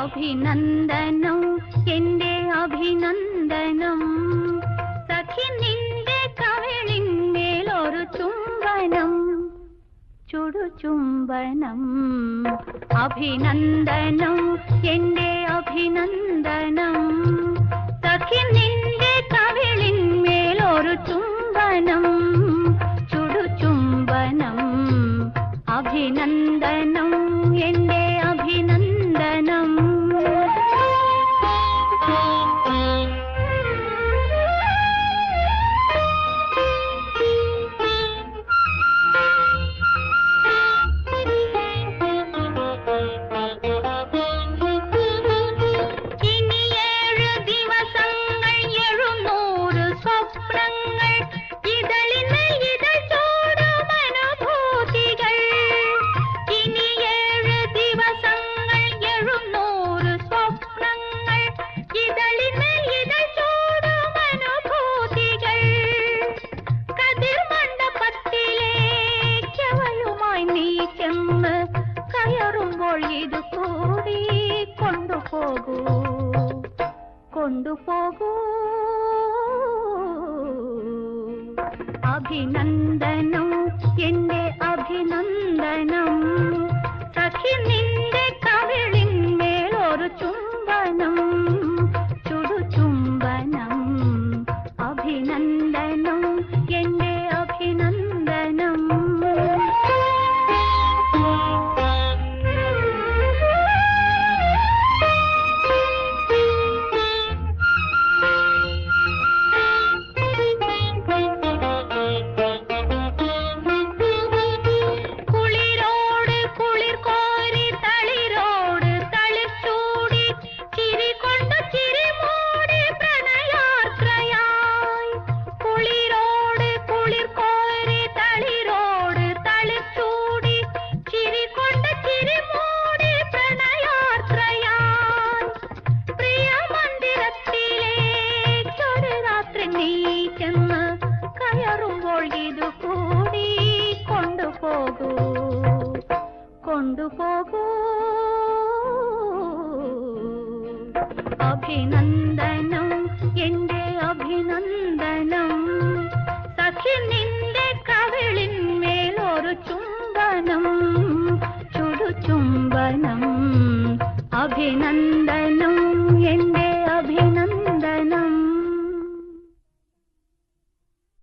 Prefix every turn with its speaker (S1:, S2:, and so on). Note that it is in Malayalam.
S1: അഭിനന്ദനം എന്റെ അഭിനന്ദനം. സഖി നിന്റെ കവിളിന്മേലൊരു ചുംബനം. ചുടു ചുംബനം. അഭിനന്ദനം എന്റെ അഭിനന്ദനം. സഖി നിന്റെ കവിളിന്മേലൊരു ചുംബനം. ചുടു ചുംബനം. അഭിനന്ദനം എന്റെ കയറുമ്പോൾ ഇത് കൂടി കൊണ്ടുപോകൂ കൊണ്ടുപോകൂ അഭിനന്ദനം നീ ചെന്ന് കയറുമ്പോൾ ഇത് കൂടി കൊണ്ടുപോകൂ. കൊണ്ടുപോകൂ. അഭിനന്ദനം എന്റെ അഭിനന്ദനം. സഖി നിന്റെ കവിളിന്മേലൊരു ചുംബനം ചുടുചുംബനം അഭിനന്ദനം